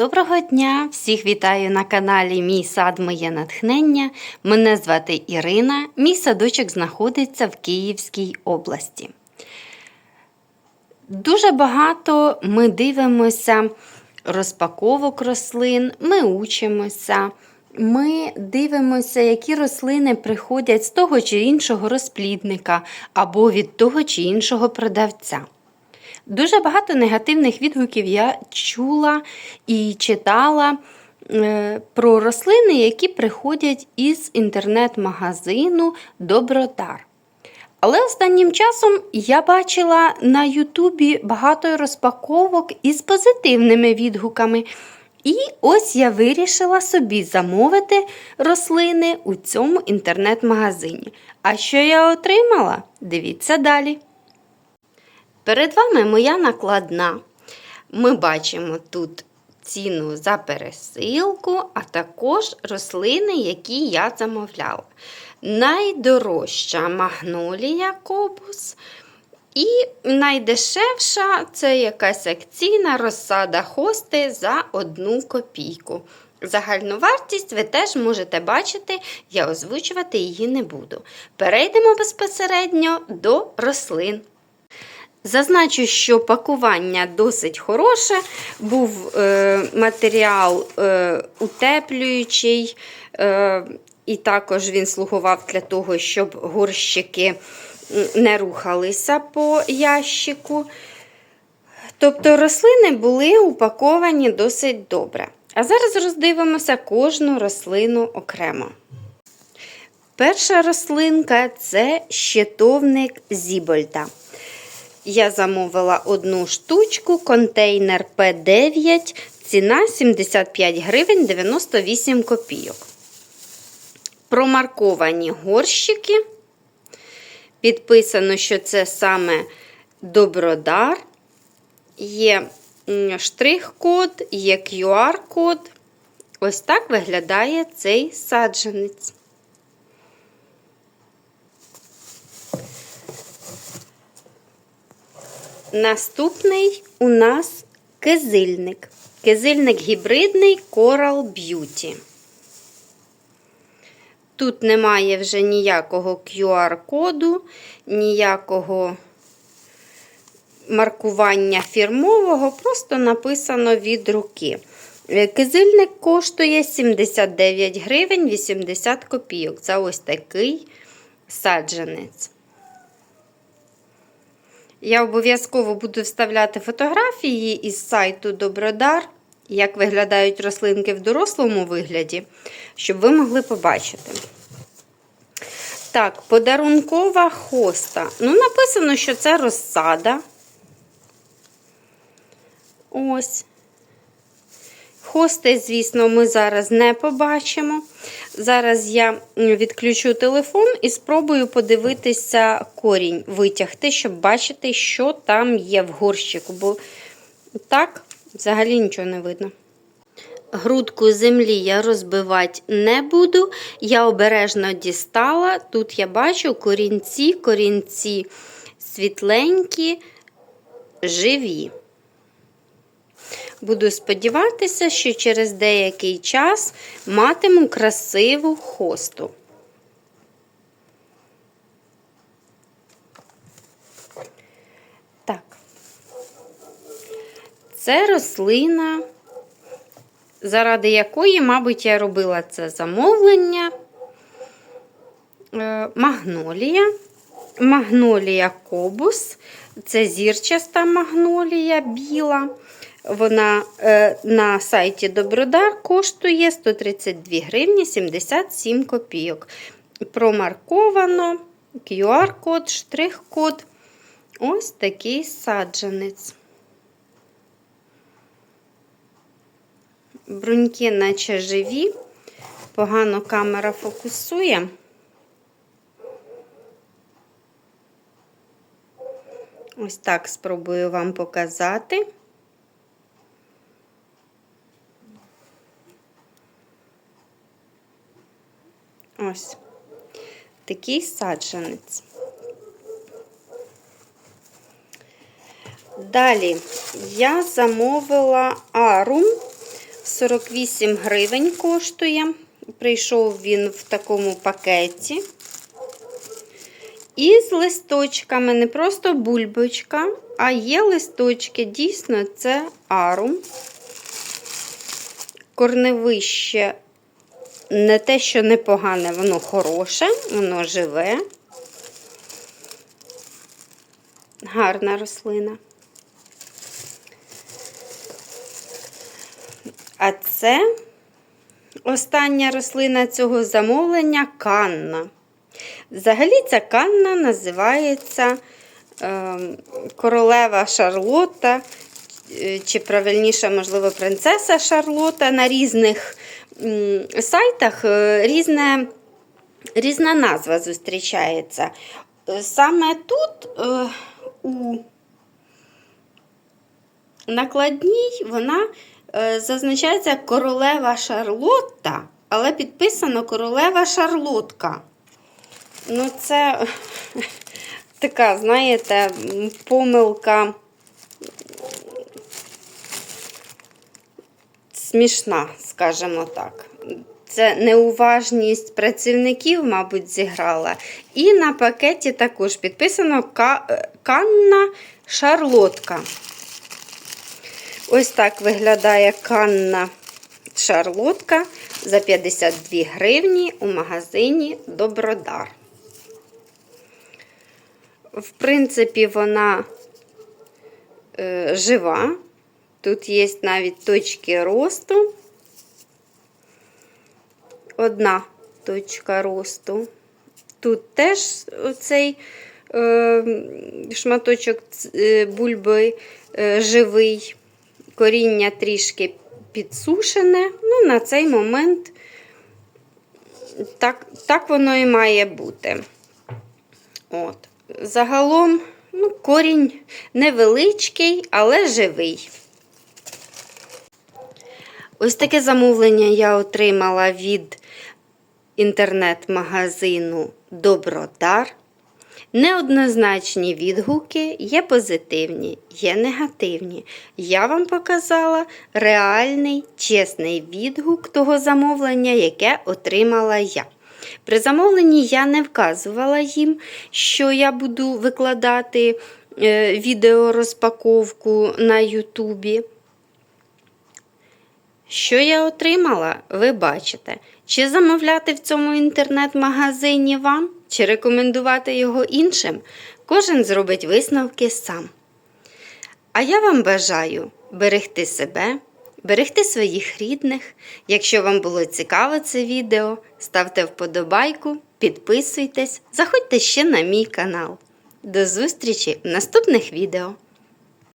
Доброго дня! Всіх вітаю на каналі Мій сад, моє натхнення. Мене звати Ірина. Мій садочок знаходиться в Київській області. Дуже багато ми дивимося розпаковок рослин, ми учимося. Ми дивимося, які рослини приходять з того чи іншого розплідника або від того чи іншого продавця. Дуже багато негативних відгуків я чула і читала е, про рослини, які приходять із інтернет-магазину Добродар. Але останнім часом я бачила на Ютубі багато розпаковок із позитивними відгуками. І ось я вирішила собі замовити рослини у цьому інтернет-магазині. А що я отримала? Дивіться далі. Перед вами моя накладна. Ми бачимо тут ціну за пересилку, а також рослини, які я замовляла. Найдорожча магнолія кобус. І найдешевша це якась акційна розсада хости за одну копійку. Загальну вартість ви теж можете бачити, я озвучувати її не буду. Перейдемо безпосередньо до рослин. Зазначу, що пакування досить хороше, був е, матеріал е, утеплюючий, е, і також він слугував для того, щоб горщики не рухалися по ящику. Тобто рослини були упаковані досить добре. А зараз роздивимося кожну рослину окремо. Перша рослинка це щитовник Зібольда. Я замовила одну штучку, контейнер П9, ціна 75 гривень 98 копійок. Промарковані горщики. Підписано, що це саме Добродар. Є штрих-код, є QR-код. Ось так виглядає цей саджанець. Наступний у нас кизильник. Кизильник гібридний Coral Beauty. Тут немає вже ніякого QR-коду, ніякого маркування фірмового, просто написано від руки. Кизильник коштує 79 гривень 80 копійок. Це ось такий саджанець. Я обов'язково буду вставляти фотографії із сайту Добродар, як виглядають рослинки в дорослому вигляді, щоб ви могли побачити. Так, подарункова хоста. Ну, написано, що це розсада. Ось. Хости, звісно, ми зараз не побачимо. Зараз я відключу телефон і спробую подивитися корінь, витягти, щоб бачити, що там є в горщику, бо так взагалі нічого не видно. Грудку землі я розбивати не буду. Я обережно дістала. Тут я бачу корінці, корінці світленькі, живі. Буду сподіватися, що через деякий час матиму красиву хосту. Так, це рослина, заради якої, мабуть, я робила це замовлення. Е, магнолія. Магнолія кобус. Це зірчаста магнолія біла. Вона е, на сайті Добродар коштує 132 гривні 77 копійок. Промарковано QR-код, штрих-код. Ось такий саджанець. Бруньки, наче живі, погано камера фокусує. Ось так спробую вам показати. Ось такий саджанець. Далі я замовила арум 48 гривень коштує. Прийшов він в такому пакеті. І з листочками, не просто бульбочка, а є листочки. Дійсно, це арум. Корневище не те, що непогане, воно хороше, воно живе. Гарна рослина. А це остання рослина цього замовлення канна. Взагалі ця канна називається е, королева Шарлотта, чи правильніше, можливо, принцеса Шарлотта. На різних сайтах е, різне, різна назва зустрічається. Е, Саме тут е, у накладній вона е, зазначається королева Шарлотта, але підписано королева Шарлотка. Ну, це така, знаєте, помилка смішна, скажімо так. Це неуважність працівників, мабуть, зіграла. І на пакеті також підписано е, Канна Шарлотка. Ось так виглядає канна шарлотка за 52 гривні у магазині Добродар. В принципі, вона е, жива. Тут є навіть точки росту. Одна точка росту. Тут теж оцей е, шматочок е, бульби е, живий коріння трішки підсушене. Ну, на цей момент так, так воно і має бути. От. Загалом, ну, корінь невеличкий, але живий. Ось таке замовлення я отримала від інтернет-магазину Добродар. Неоднозначні відгуки є позитивні, є негативні. Я вам показала реальний, чесний відгук того замовлення, яке отримала я. При замовленні я не вказувала їм, що я буду викладати е, відеорозпаковку на Ютубі. Що я отримала, ви бачите. Чи замовляти в цьому інтернет-магазині вам, чи рекомендувати його іншим, кожен зробить висновки сам. А я вам бажаю берегти себе, берегти своїх рідних. Якщо вам було цікаво це відео, ставте вподобайку, підписуйтесь, заходьте ще на мій канал. До зустрічі в наступних відео!